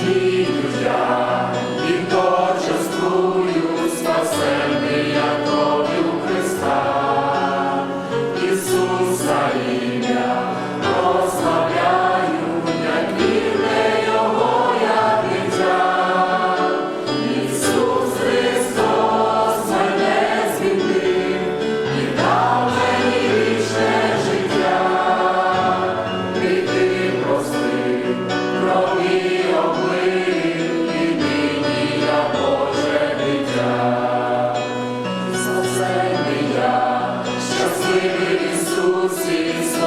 молоді друзья, і торжествую спасенний я тобою Христа, Ісуса ім'я прославляю, як вірне Його Ісус Христос мене звільнив і дав мені вічне життя, прийти прости. Щасливий я, щасливий Ісус, Ісус.